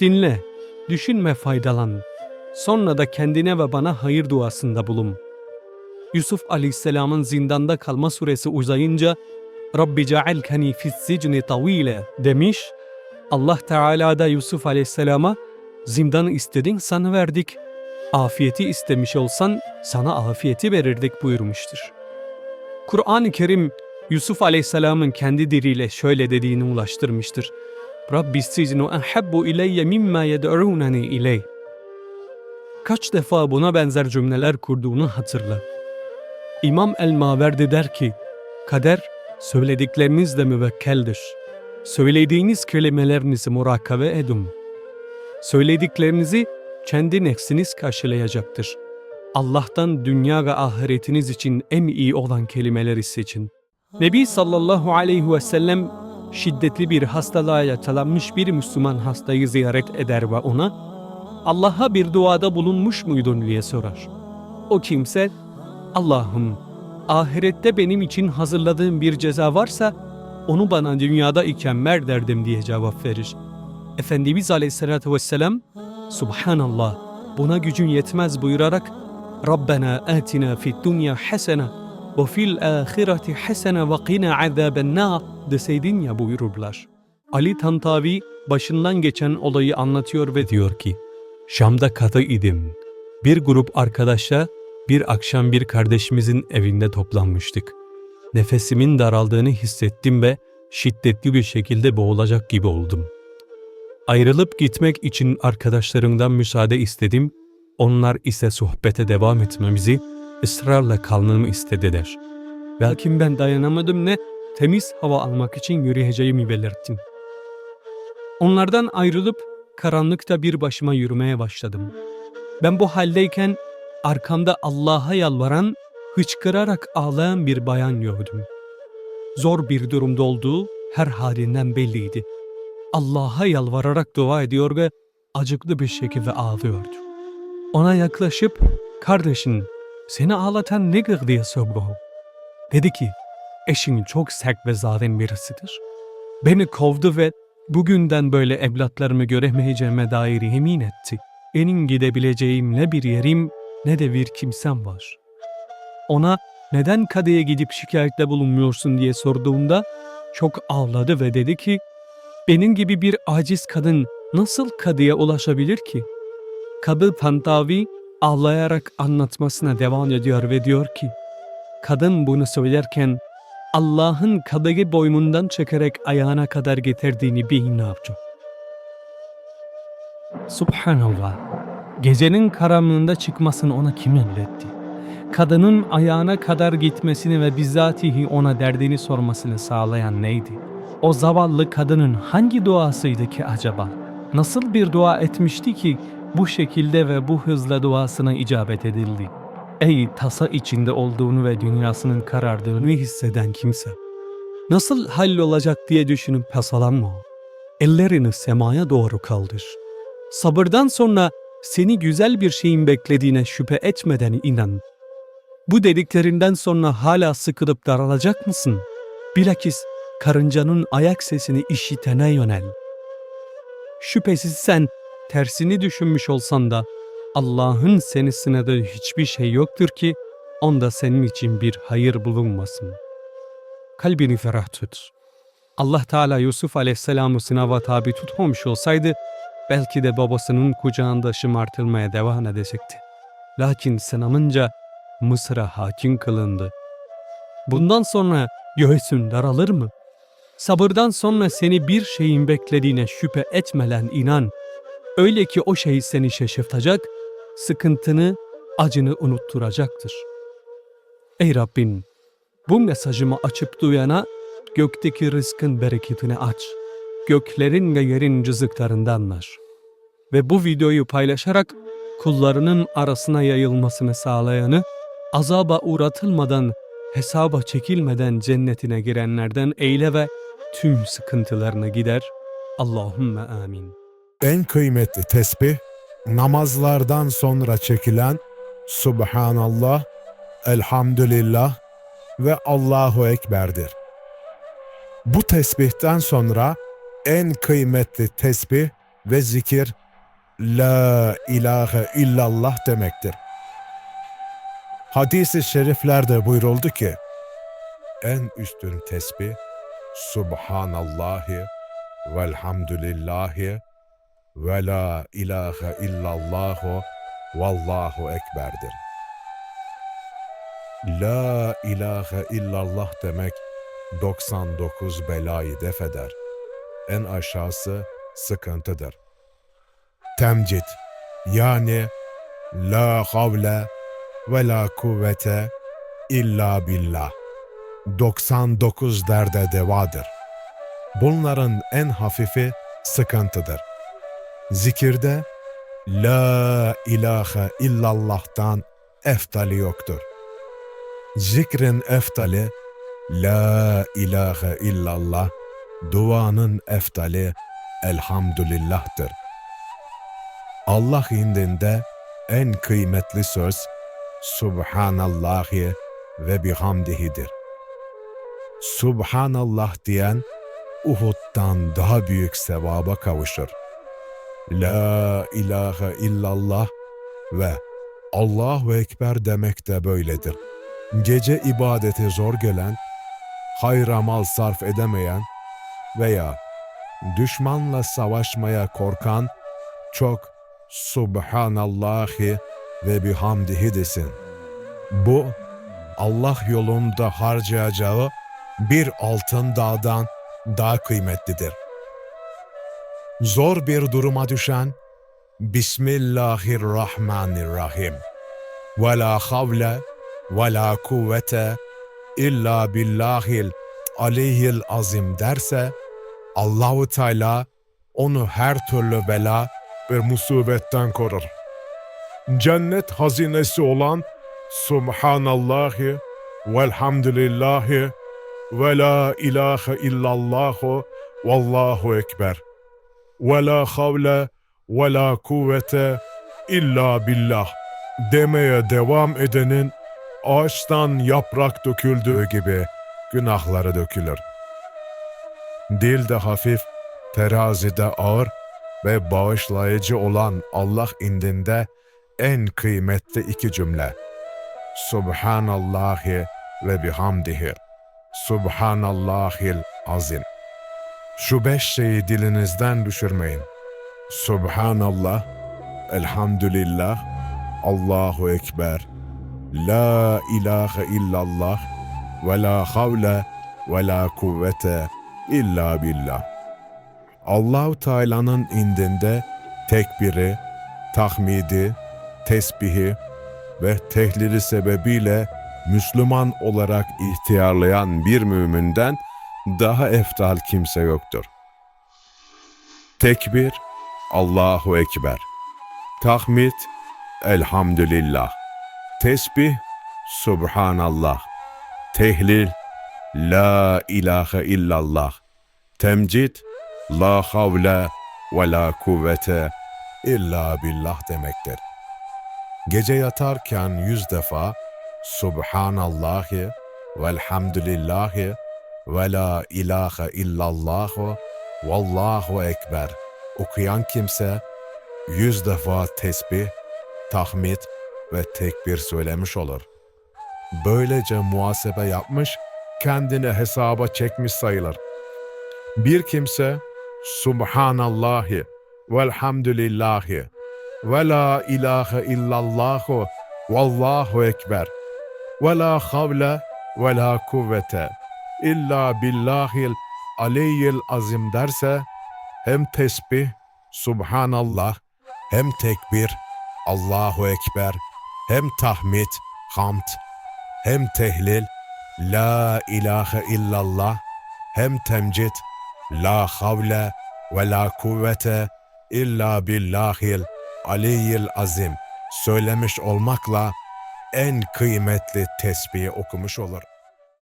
Dinle, düşünme faydalan. Sonra da kendine ve bana hayır duasında bulun. Yusuf Aleyhisselam'ın zindanda kalma süresi uzayınca Rabbi cealkeni fi's-sicni tavile demiş. Allah Teala da Yusuf Aleyhisselam'a zindanı istedin sana verdik. Afiyeti istemiş olsan sana afiyeti verirdik buyurmuştur. Kur'an-ı Kerim Yusuf Aleyhisselam'ın kendi diliyle şöyle dediğini ulaştırmıştır. Rabbi sicnu ahabbu ileyye mimma yed'unani ileyh. Kaç defa buna benzer cümleler kurduğunu hatırla. İmam el-Maverdi der ki, kader söylediklerinizle müvekkeldir. Söylediğiniz kelimelerinizi murakabe edin. Söylediklerinizi kendi nefsiniz karşılayacaktır. Allah'tan dünya ve ahiretiniz için en iyi olan kelimeleri seçin. Nebi sallallahu aleyhi ve sellem şiddetli bir hastalığa yakalanmış bir Müslüman hastayı ziyaret eder ve ona Allah'a bir duada bulunmuş muydun diye sorar. O kimse Allah'ım ahirette benim için hazırladığın bir ceza varsa onu bana dünyada iken ver derdim diye cevap verir. Efendimiz Aleyhisselatü Vesselam Subhanallah buna gücün yetmez buyurarak Rabbena atina fid dünya hasene ve fil ahireti hasene ve qina azaben nar deseydin ya buyururlar. Ali Tantavi başından geçen olayı anlatıyor ve diyor ki Şam'da katı idim. Bir grup arkadaşla bir akşam bir kardeşimizin evinde toplanmıştık. Nefesimin daraldığını hissettim ve şiddetli bir şekilde boğulacak gibi oldum. Ayrılıp gitmek için arkadaşlarımdan müsaade istedim. Onlar ise sohbete devam etmemizi ısrarla kalmamı istediler. Belki ben dayanamadım ne temiz hava almak için yürüyeceğimi belirttim. Onlardan ayrılıp karanlıkta bir başıma yürümeye başladım. Ben bu haldeyken arkamda Allah'a yalvaran, hıçkırarak ağlayan bir bayan gördüm. Zor bir durumda olduğu her halinden belliydi. Allah'a yalvararak dua ediyor ve acıklı bir şekilde ağlıyordu. Ona yaklaşıp, kardeşin seni ağlatan nedir diye sordu. Dedi ki, eşin çok sert ve zalim birisidir. Beni kovdu ve bugünden böyle evlatlarımı göremeyeceğime dair yemin etti. Benim gidebileceğim ne bir yerim ne de bir kimsem var. Ona neden kadıya gidip şikayette bulunmuyorsun diye sorduğumda çok ağladı ve dedi ki benim gibi bir aciz kadın nasıl kadıya ulaşabilir ki? Kadı Pantavi ağlayarak anlatmasına devam ediyor ve diyor ki kadın bunu söylerken Allah'ın kadıyı boynundan çekerek ayağına kadar getirdiğini ne yapacak? Subhanallah. Gecenin karanlığında çıkmasını ona kim emretti? Kadının ayağına kadar gitmesini ve bizzatihi ona derdini sormasını sağlayan neydi? O zavallı kadının hangi duasıydı ki acaba? Nasıl bir dua etmişti ki bu şekilde ve bu hızla duasına icabet edildi? Ey tasa içinde olduğunu ve dünyasının karardığını hisseden kimse. Nasıl hallolacak diye düşünüp tasalanma. Ellerini semaya doğru kaldır. Sabırdan sonra seni güzel bir şeyin beklediğine şüphe etmeden inan. Bu dediklerinden sonra hala sıkılıp daralacak mısın? Bilakis karıncanın ayak sesini işitene yönel. Şüphesiz sen tersini düşünmüş olsan da Allah'ın seni sınadığı hiçbir şey yoktur ki onda senin için bir hayır bulunmasın. Kalbini ferah tut. Allah Teala Yusuf Aleyhisselam'ı sınava tabi tutmamış olsaydı belki de babasının kucağında şımartılmaya devam edecekti. Lakin sınanınca Mısır'a hakim kılındı. Bundan sonra göğsün daralır mı? Sabırdan sonra seni bir şeyin beklediğine şüphe etmeden inan. Öyle ki o şey seni şaşırtacak, sıkıntını, acını unutturacaktır. Ey Rabbim, bu mesajımı açıp duyana gökteki rızkın bereketini aç. Göklerin ve yerin rızıklarından ver. Ve bu videoyu paylaşarak kullarının arasına yayılmasını sağlayanı, azaba uğratılmadan, hesaba çekilmeden cennetine girenlerden eyle ve tüm sıkıntılarına gider. Allahümme amin. En kıymetli tesbih namazlardan sonra çekilen Subhanallah, Elhamdülillah ve Allahu Ekber'dir. Bu tesbihten sonra en kıymetli tesbih ve zikir La ilahe illallah demektir. Hadis-i şeriflerde buyuruldu ki, en üstün tesbih Subhanallahi velhamdülillahi ve la ilahe illallahu vallahu ekberdir. La ilahe illallah demek 99 belayı def eder. En aşağısı sıkıntıdır. Temcid yani la havle ve la kuvvete illa billah. 99 derde devadır. Bunların en hafifi sıkıntıdır. Zikirde La ilahe illallah'tan eftali yoktur. Zikrin eftali La ilahe illallah, duanın eftali elhamdülillah'tır. Allah indinde en kıymetli söz Subhanallahi ve bihamdihidir. Subhanallah diyen Uhud'dan daha büyük sevaba kavuşur. La ilahe illallah ve Allahu Ekber demek de böyledir. Gece ibadeti zor gelen, hayra mal sarf edemeyen veya düşmanla savaşmaya korkan çok Subhanallahi ve bihamdihi desin. Bu Allah yolunda harcayacağı bir altın dağdan daha kıymetlidir. Zor bir duruma düşen Bismillahirrahmanirrahim. Ve la havle ve la kuvvete illa billahil aleyhil azim derse Allahu Teala onu her türlü bela ve musibetten korur. Cennet hazinesi olan Subhanallahi velhamdülillahi ve la ilahe illallahu vallahu ekber. Ve la havle ve la kuvvete illa billah demeye devam edenin ağaçtan yaprak döküldüğü gibi günahları dökülür. Dilde hafif, terazide ağır ve bağışlayıcı olan Allah indinde en kıymetli iki cümle. Subhanallahi ve bihamdihi. Subhanallahil azim. Şu beş şeyi dilinizden düşürmeyin. Subhanallah, elhamdülillah, Allahu Ekber, La ilahe illallah, ve la havle ve la kuvvete illa billah. Allahu Teala'nın indinde tekbiri, tahmidi, tesbihi ve tehlili sebebiyle Müslüman olarak ihtiyarlayan bir müminden daha eftal kimse yoktur. Tekbir, Allahu Ekber. Tahmid, Elhamdülillah. Tesbih, Subhanallah. Tehlil, La ilahe illallah. Temcid, La havle ve la kuvvete illa billah demektir. Gece yatarken yüz defa Subhanallahi velhamdülillahi ve la ilahe illallahu vallahu ekber okuyan kimse yüz defa tesbih, tahmid ve tekbir söylemiş olur. Böylece muhasebe yapmış, kendini hesaba çekmiş sayılır. Bir kimse Subhanallahi velhamdülillahi ve la ilahe illallahu vallahu ekber ve la havle ve la kuvvete illa billahil aliyyil azim derse hem tesbih Subhanallah hem tekbir Allahu Ekber hem tahmid hamd hem tehlil La ilahe illallah hem temcid La havle ve la kuvvete illa billahil aliyyil azim söylemiş olmakla en kıymetli tesbihi okumuş olur.